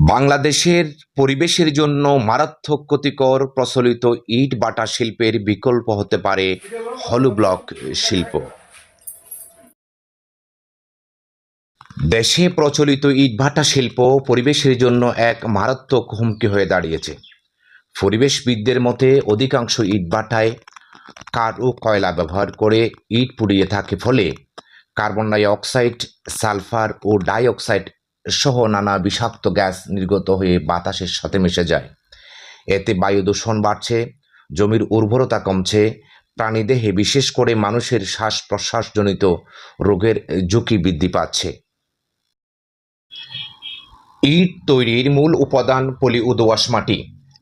বাংলাদেশের পরিবেশের জন্য মারাত্মক ক্ষতিকর প্রচলিত ইট বাটা শিল্পের বিকল্প হতে পারে হলু ব্লক শিল্প। দেশে প্রচলিত ইটভাটা শিল্প পরিবেশের জন্য এক মারাত্মক হুমকি হয়ে দাঁড়িয়েছে। পরিবেশবিদদের মতে, অধিকাংশ ইটভাটায় কাঠ ও কয়লা ব্যবহার করে ইট পুড়িয়ে থাকে ফলে কার্বন ডাই অক্সাইড সালফার ও ডাই অক্সাইড সহ নানা বিষাক্ত গ্যাস নির্গত হয়ে বাতাসের সাথে মিশে যায়। এতে বায়ু দূষণ বাড়ছে, জমির উর্বরতা কমছে, প্রাণীদেহে বিশেষ করে মানুষের শ্বাস প্রশ্বাসজনিত রোগের ঝুঁকি বৃদ্ধি পাচ্ছে। ইট তৈরির মূল উপাদান পলি উদোয়াশ মাটি।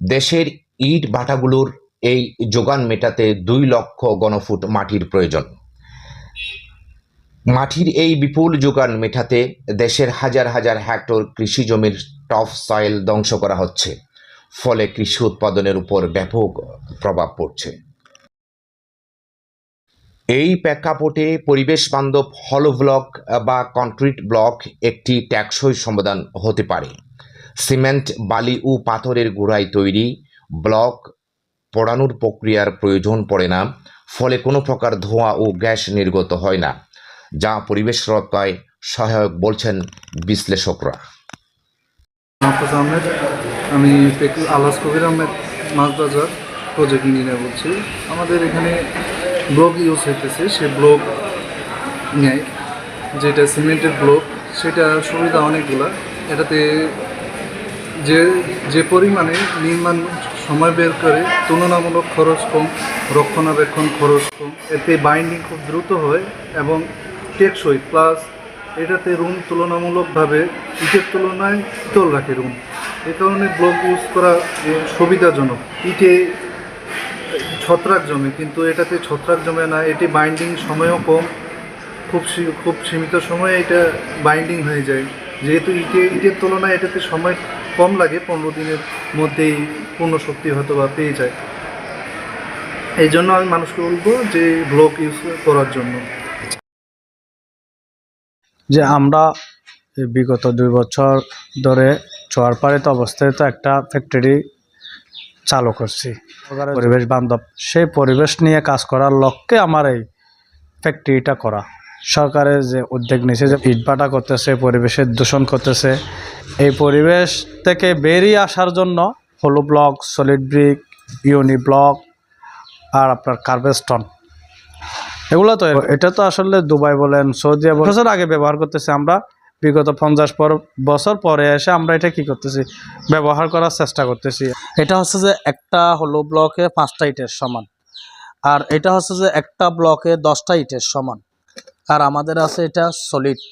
দেশের ইট ভাটাগুলোর এই যোগান মেটাতে দুই লক্ষ গণফুট মাটির প্রয়োজন। মাটির এই বিপুল যোগান মেটাতে দেশের হাজার হাজার হেক্টর কৃষি জমির টপ সয়েল ধ্বংস করা হচ্ছে। ফলে কৃষি উৎপাদনের উপর ব্যাপক প্রভাব পড়ছে। এই প্রেক্ষাপটে পরিবেশ বান্ধব হলো ব্লক বা কংক্রিট ব্লক একটি টেকসই সমাধান হতে পারে। সিমেন্ট, বালি ও পাথরের গুঁড়ায় তৈরি ব্লক পড়ানোর প্রক্রিয়ার প্রয়োজন পড়ে না। ফলে কোনো প্রকার ধোঁয়া ও গ্যাস নির্গত হয় না। যা পরিবেশ রক্ষায় সহায়ক বলছেন বিশ্লেষকরা। আমি আলাস কবির আহমেদ মাছ বাজার প্রজেক্ট ইঞ্জিনিয়ার বলছি। আমাদের এখানে ব্লক ইউজ হইতেছে, সে ব্লক নেয়, যেটা সিমেন্টের ব্লক সেটা সুবিধা অনেকগুলা। এটাতে যে যে পরিমাণে নির্মাণ সময় বের করে, তুলনামূলক খরচ কম, রক্ষণাবেক্ষণ খরচ কম, এতে বাইন্ডিং খুব দ্রুত হয় এবং টেকসই প্লাস এটাতে রুম তুলনামূলকভাবে ইটের তুলনায় শীতল রাখে রুম এ কারণে ব্লক ইউজ করা সুবিধাজনক, ইটে ছত্রাক জমে, কিন্তু এটাতে ছত্রাক জমে না, এটি বাইন্ডিং সময়ও কম, খুব খুব সীমিত সময়ে এটা বাইন্ডিং হয়ে যায়। যেহেতু ইটে, ইটের তুলনায় এটাতে সময় কম লাগে, পনেরো দিনের মধ্যেই পূর্ণ শক্তি হয়তো বা পেয়ে যায়। এই জন্য আমি মানুষকে বলব যে ব্লক ইউজ করার জন্য। যে আমরা বিগত দুই বছর ধরে চোয়ারপাড়িত অবস্থিত একটা ফ্যাক্টরি চালু করছি। পরিবেশ বান্ধব। সেই পরিবেশ নিয়ে কাজ করার লক্ষ্যে আমার এই ফ্যাক্টরিটা করা। সরকারের যে উদ্যোগ নিয়েছে যে ইটভাটা করতেছে পরিবেশের দূষণ করতেছে এই পরিবেশ থেকে বেরিয়ে আসার জন্য hollow block solid brick uni block আর আপনার কার্বেস্টন এগুলো তো এটা তো আসলে দুবাই বলেন সৌদি আরব বছর আগে ব্যবহার করতেছি আমরা। বিগত পঞ্চাশ পর বছর পরে এসে আমরা এটা কি করতেছি? ব্যবহার করার চেষ্টা করতেছি। এটা হচ্ছে যে একটা হলো ব্লকে পাঁচটা ইটের সমান। আর এটা হচ্ছে যে একটা ব্লকে দশটা ইটের সমান। আর আমাদের আছে এটা সলিড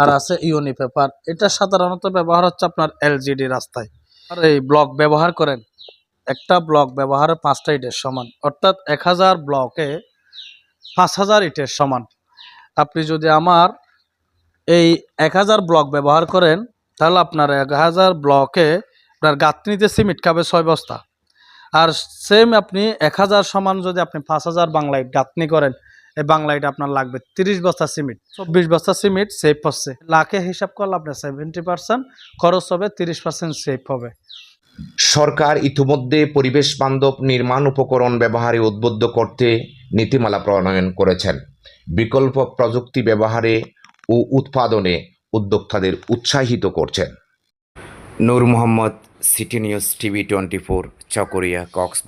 আর আছে ইউনি পেপার এটা সাধারণত ব্যবহার হচ্ছে আপনার এলজিডি রাস্তায়। আর এই ব্লক ব্যবহার করেন একটা ব্লক ব্যবহারে পাঁচটা ইটের সমান। অর্থাৎ এক হাজার ব্লকে পাঁচ হাজার ইটের সমান। আপনি যদি আমার এই এক হাজার ব্লক ব্যবহার করেন, তাহলে আপনার এক হাজার ব্লকে আপনার গাঁথনিতে সিমেন্ট খাবে ছয় বস্তা। আর সেম আপনি এক হাজার সমান যদি আপনি পাঁচ হাজার বাংলা ইট গাঁথনি করেন, এই বাংলা ইট আপনার লাগবে তিরিশ বস্তা সিমেন্ট। চব্বিশ বস্তা সিমেন্ট সেভ হচ্ছে। লাখে হিসাব করলে আপনার সেভেন্টি পার্সেন্ট খরচ হবে, তিরিশ পার্সেন্ট সেভ হবে। সরকার ইতিমধ্যে পরিবেশ বান্ধব নির্মাণ উপকরণ ব্যবহারে উদ্বুদ্ধ করতে নীতিমালা প্রণয়ন করেছেন। বিকল্প প্রযুক্তি ব্যবহারে ও উৎপাদনে উদ্যোক্তাদের উৎসাহিত করছেন। Nur Mohammad, city news TV twenty four, Chakaria Cox